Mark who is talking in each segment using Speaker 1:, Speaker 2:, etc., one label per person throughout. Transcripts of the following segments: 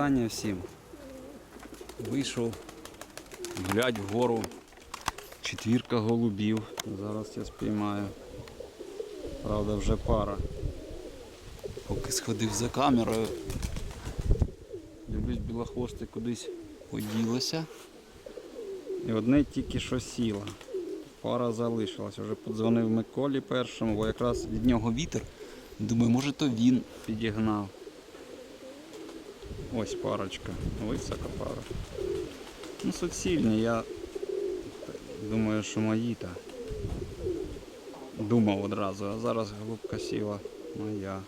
Speaker 1: вітання всім. Вийшов глядь вгору. Четвірка голубів. Зараз я спіймаю. Правда, вже пара. Поки сходив за камерою. Дивлюсь, білохвости кудись поділося. І одне тільки що сіло. Пара залишилась. Вже подзвонив Миколі першому, бо якраз від нього вітер. Думаю, може то він підігнав. Ось парочка. Висока пара. Ну, суцільні, я думаю, що мої та. Думав одразу, а зараз голубка сіла моя.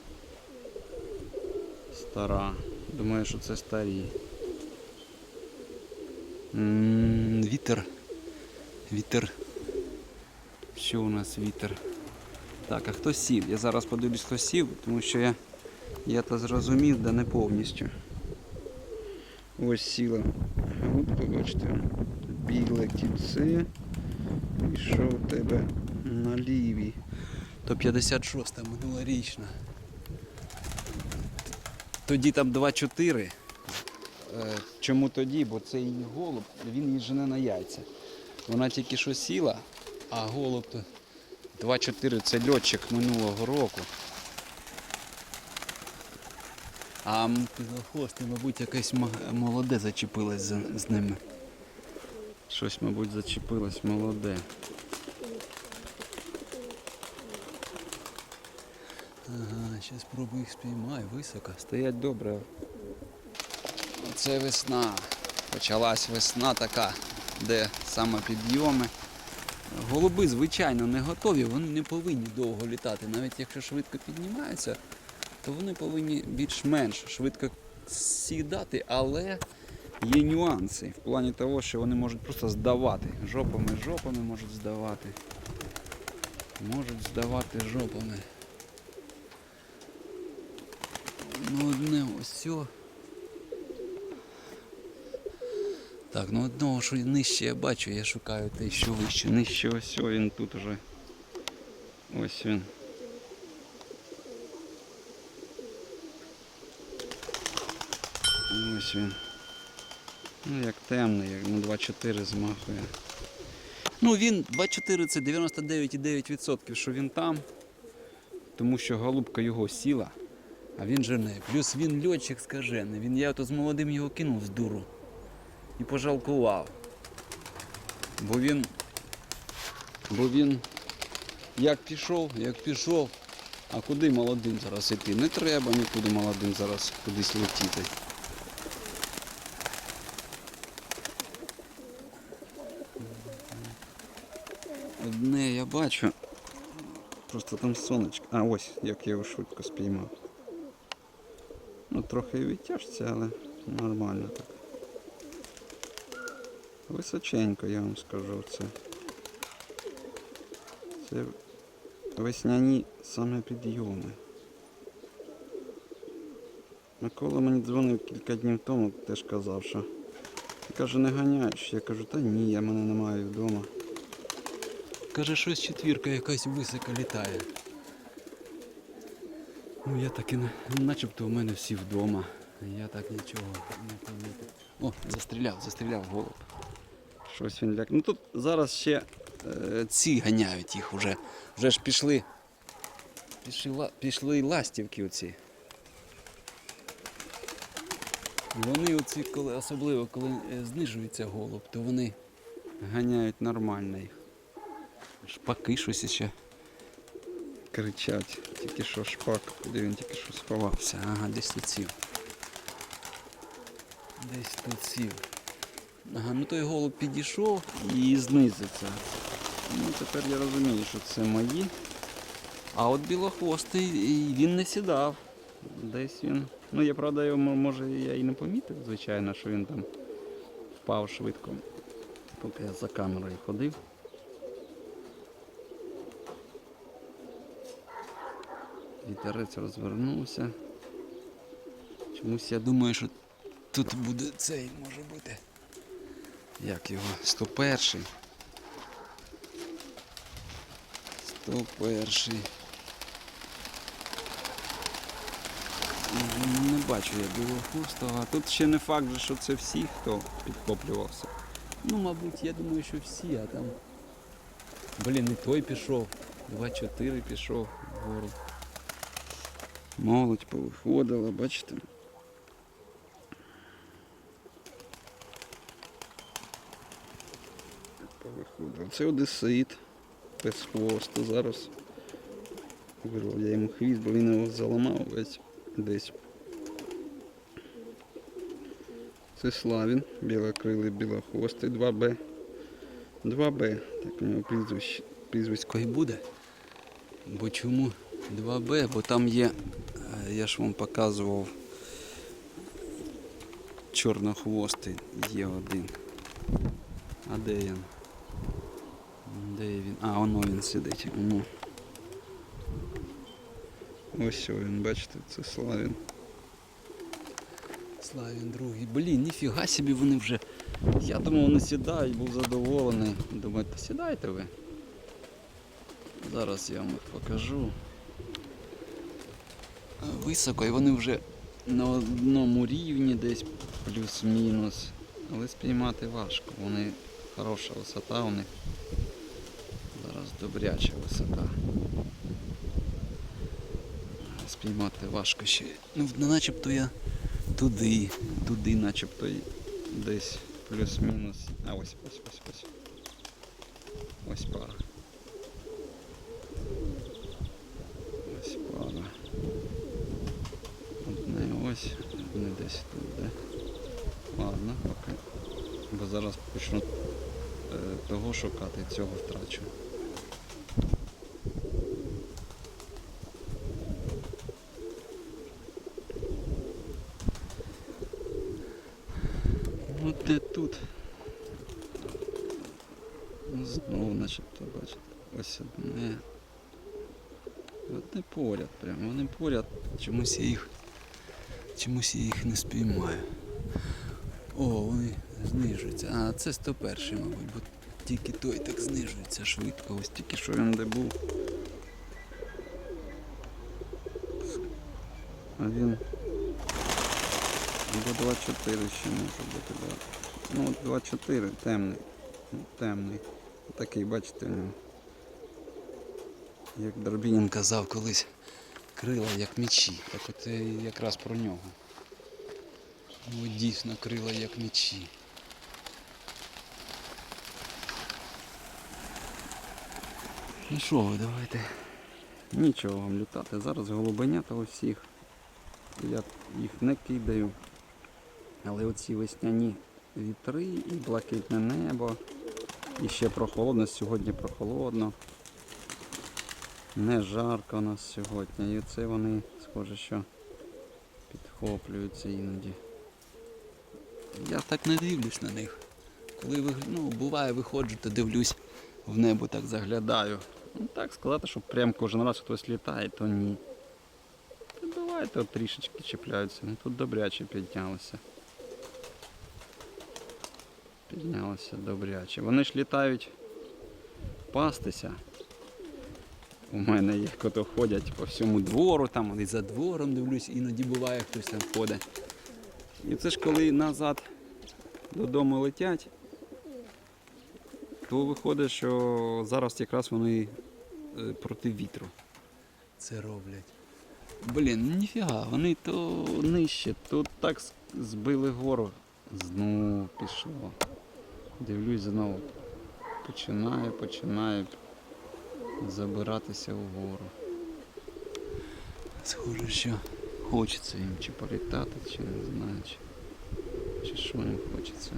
Speaker 1: Стара. Думаю, що це старі. М, Вітер. Вітер. Що у нас вітер? Так, а хто сів? Я зараз подивлюсь, хто сів, тому що я, я то зрозумів, да не повністю. Ось сіла. Голубка, бачите, біле кільце. І що у тебе на лівій? То 56-та минулорічна. Тоді там 2-4. Е, Чому тоді? Бо це її голуб, він її жене на яйця. Вона тільки що сіла, а голуб то 2-4 це льотчик минулого року. А м, підлохвости, мабуть, якесь молоде зачепилось з, з ними. Щось, мабуть, зачепилось молоде. Ага, зараз спробую їх спіймаю, високо. Стоять добре. Це весна. Почалась весна така, де саме підйоми. Голуби, звичайно, не готові, вони не повинні довго літати. Навіть якщо швидко піднімаються, то вони повинні більш-менш швидко сідати, але є нюанси в плані того, що вони можуть просто здавати. Жопами, жопами можуть здавати. Можуть здавати жопами. Ну, одне ось. Так, ну одного, що нижче я бачу, я шукаю те, що вище. Нижче ось він тут уже. Ось він. Ось він. Ну як темний, як на 2,4 змахує. Ну він 2,4 це 99,9%, що він там. Тому що голубка його сіла, а він жене. Плюс він льотчик скажений. Він я то з молодим його кинув з дуру і пожалкував. Бо він. Бо він як пішов, як пішов. А куди молодим зараз йти? Не треба нікуди молодим зараз кудись летіти. Одне я бачу. Просто там сонечко. А ось як я його швидко спіймав. Ну трохи і але нормально так. Височенько, я вам скажу це. Це весняні саме підйоми. Микола мені дзвонив кілька днів тому, теж казав, що каже, не ганяєш. Я кажу, та ні, я мене немає вдома. Каже, щось четвірка якась високо літає. Ну я так і не. Начебто у мене всі вдома. Я так нічого не помітив. О, застріляв, застріляв голуб. Щось він ляк. Ну тут зараз ще е, ці ганяють їх уже. Вже ж пішли. Пішли, пішли ластівки оці. Вони оці, коли, особливо коли е, знижується голуб, то вони ганяють нормально їх. Шпаки щось ще кричать. Тільки що шпак, куди він тільки що сховався. Ага, десь тут сів. Десь тут сів. Ага, ну той голуб підійшов і знизиться. Ну тепер я розумію, що це мої. А от білохвостий він не сідав. Десь він. Ну я правда його може я і не помітив, звичайно, що він там впав швидко. Поки я за камерою ходив. Вітерець розвернувся. Чомусь я думаю, що тут буде цей може бути. Як його? 101. 101. Не бачу я білохвостого. А тут ще не факт, що це всі, хто підхоплювався. Ну, мабуть, я думаю, що всі, а там. Блін, і той пішов. 2-4 пішов вгору. Молодь повиходила, бачите? Повиходила. Це одесит без хвосту зараз. Вирвав я йому хвіст, бо він його заламав весь десь. Це Славін, білокрилий, білохвостий, 2Б. 2Б, так у нього прізвисько і буде. Бо чому 2Б? Бо там є, е, я ж вам показував, чорнохвостий є один. А де він? Де він? А, воно він сидить. Воно. Ось він, бачите, це Славін. Славін другий. Блін, ніфіга собі вони вже. Я думав, вони сідають, був задоволений. Думаю, та сідайте ви. Зараз я вам покажу. Високо, і вони вже на одному рівні десь плюс-мінус. Але спіймати важко. Вони хороша висота у них. Зараз добряча висота. Спіймати важко ще. Ну, начебто я туди, туди начебто десь плюс-мінус. А ось ось ось ось. Ось пара. Ось пара. Одне ось, одне десь тут, де. Ладно, поки. Бо зараз почну е, того шукати, цього втрачу. От де тут. Знову начебто бачите. Ось одне. Одне поряд прямо. Вони поряд. Чомусь я їх. Чомусь я їх не спіймаю. О, вони знижуються. А, це 101, мабуть, бо тільки той так знижується швидко. Ось тільки що він де був. А він. Або 24 ще може бути, да. Ну, от 24, темний. Ну, Темний. Такий, бачите. Як Дробінін казав колись, крила як мечі. Так от якраз про нього. Ну, дійсно крила як мечі. Ну що ви, давайте. Нічого вам літати. Зараз голубенята усіх. Я їх не кидаю. Але оці весняні вітри і блакитне небо. І ще прохолодно, сьогодні прохолодно. Не жарко у нас сьогодні. І оце вони, схоже, що підхоплюються іноді. Я так не дивлюсь на них. Коли ну, буває, виходжу, то дивлюсь в небо, так заглядаю. Ну так сказати, що прям кожен раз хтось літає, то ні. Та буває, то трішечки чіпляються. Ну тут добряче піднялося. Піднялося добряче. Вони ж літають пастися. У мене є кото ходять по всьому двору, там і за двором дивлюсь, іноді буває хтось там ходить. І це ж коли назад додому летять, то виходить, що зараз якраз вони е, проти вітру це роблять. Блін, ну ніфіга, вони то нижче, то так збили гору. Знову пішло. Дивлюсь знову. Починає, починає забиратися вгору. Схоже, що хочеться їм чи політати, чи не знаю, чи, чи що їм хочеться.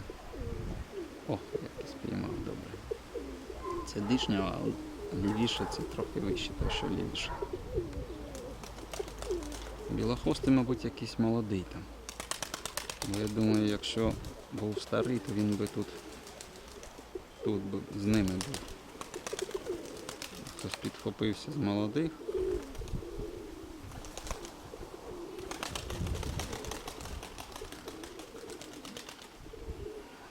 Speaker 1: О, як я спіймав добре. Це дишня, а лівіше це трохи вище, той що лівіше. Білохвостий, мабуть, якийсь молодий там. Бо я думаю, якщо був старий, то він би тут, тут би з ними був. Хтось підхопився з молодих.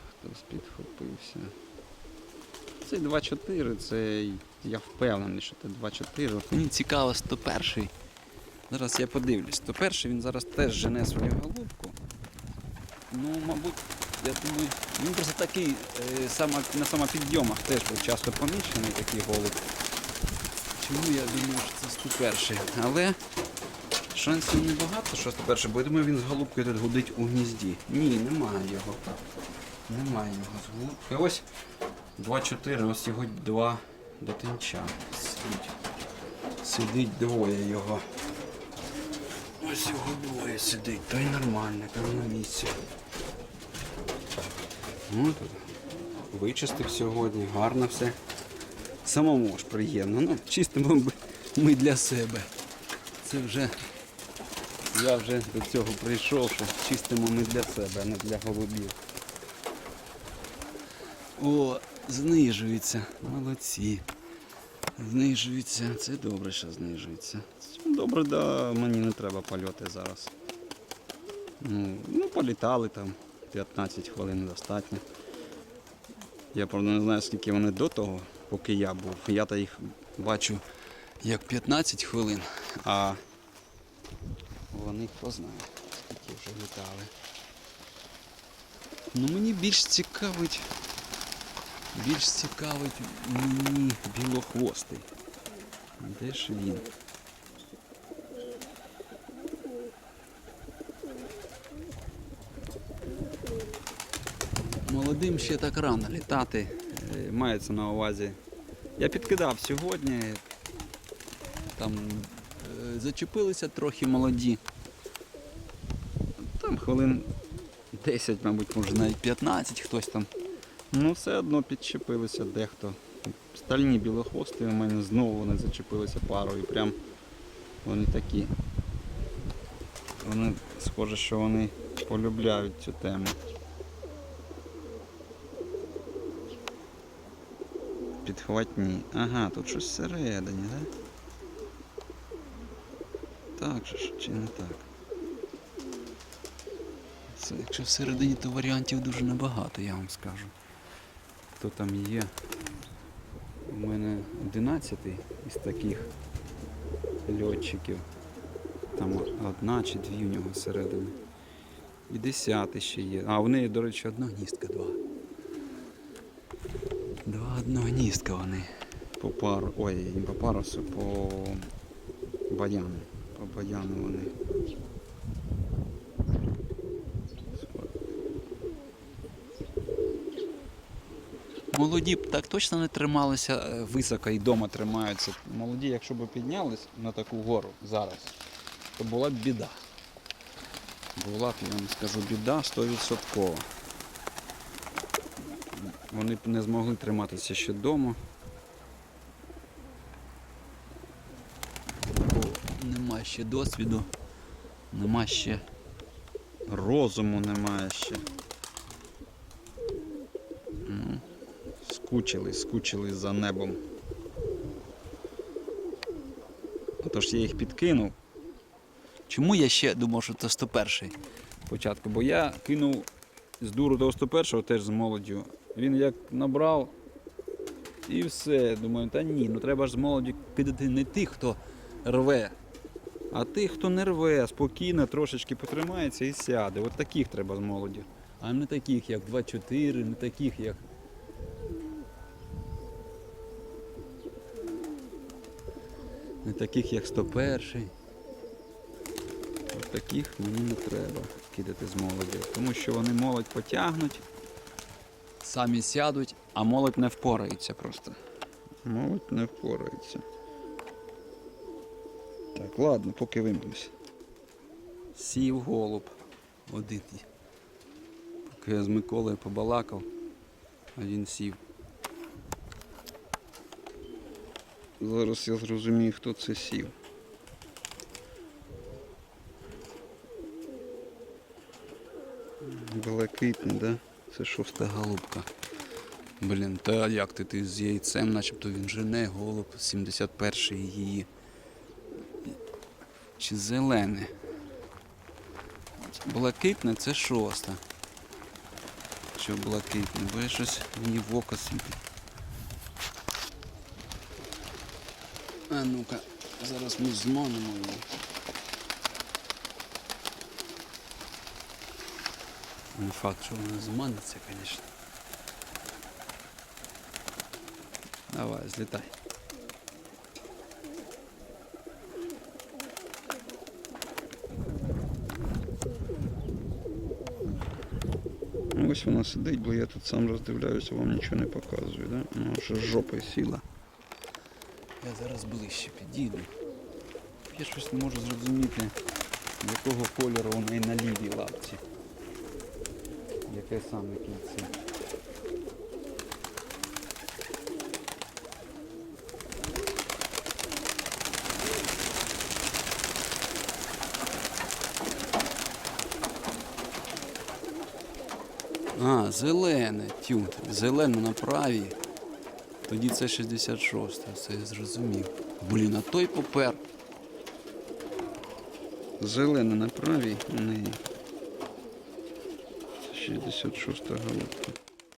Speaker 1: Хтось підхопився. Це 2-4, це я впевнений, що це 2-4. Мені цікаво 101 Зараз я подивлюсь. То перший він зараз теж жене свою голубку. Ну, мабуть, я думаю, він просто такий е, сама, на самопідйомах теж був часто помічений такий голуб. Чому я думаю, що це 101. Але шансів небагато, що 101, бо я думаю, він з голубкою тут гудить у гнізді. Ні, немає його. Немає його з голубкою. Ось 2-4, ось його два дитинча. Сидить. Сидить двоє його. Ось його двоє сидить, та й нормально, там на місці. Ну, вичистив сьогодні, гарно все. Самому ж приємно. Ну, чистимо ми- для себе. Це вже я вже до цього прийшов, що чистимо ми для себе, а не для голубів. О, знижується. Молодці. Знижується. Це добре, що знижується. Добре, да, мені не треба польоти зараз. Ну, ну політали там 15 хвилин достатньо. Я правда не знаю, скільки вони до того, поки я був. Я то їх бачу як 15 хвилин, а вони хто знає, скільки вже літали. Ну мені більш цікавить. Більш цікавить мені білохвостий. Де ж він? Молодим ще так рано літати. Е, Мається на увазі. Я підкидав сьогодні. Там е, зачепилися трохи молоді. Там хвилин 10, мабуть, може навіть 15 хтось там. Ну, все одно підчепилися дехто. Стальні білохвости у мене знову вони зачепилися парою. Прям вони такі. Вони схоже, що вони полюбляють цю тему. Підхватні. Ага, тут щось всередині, так? Так же ж, чи не так? Це, якщо всередині, то варіантів дуже небагато, я вам скажу. Хто там є? У мене 11 із таких льотчиків. Там одна чи дві у нього всередині. І 10 ще є. А, в неї, до речі, одна гніздка, два. Два одногніздка вони. По пару. Ой, не по парусу, по баяну. По баяну вони. Молоді б так точно не трималися е, високо і вдома тримаються. Молоді, якщо б піднялись на таку гору зараз, то була б біда. Була б, я вам скажу, біда 100%. Вони не змогли триматися ще вдома. Нема ще досвіду, нема ще розуму немає ще. Ну, скучили, скучили за небом. Отож я їх підкинув. Чому я ще думав, що це 101 початку? Бо я кинув з дуру до 101-го теж з молоддю. Він як набрав і все. Думаю, та ні, ну треба ж з молоді кидати не тих, хто рве, а тих, хто не рве, спокійно трошечки потримається і сяде. От таких треба з молоді. А не таких, як 2-4, не таких, як. Не таких, як 101. От таких мені не треба кидати з молоді. Тому що вони молодь потягнуть, самі сядуть, а молодь не впорається просто. Молодь не впорається. Так, ладно, поки вимкнусь. Сів голуб. Один. Поки я з Миколою побалакав, а він сів. Зараз я зрозумію, хто це сів. Блакитний, да? Це шоста голубка. Блін, та як ти, ти з яйцем, начебто він жене голуб 71-й її. Чи зелене? Блакитне це шоста. Що блакитне? Бо я щось мені в око світить. А ну-ка, зараз ми зманимо його. Не факт, що вона зманиться, звісно. Давай, злітай. Ну, Ось вона сидить, бо я тут сам роздивляюся, вам нічого не показую, да? Ну, що з жопою сіла. Я зараз ближче підійду. Я щось не можу зрозуміти, якого кольору у неї на лівій лапці. Яке саме кільце. А, зелене, тю, зелене на правій. Тоді це 66, це я зрозумів. Блін, а той попер. Зелене на правій. Це 66 голубка.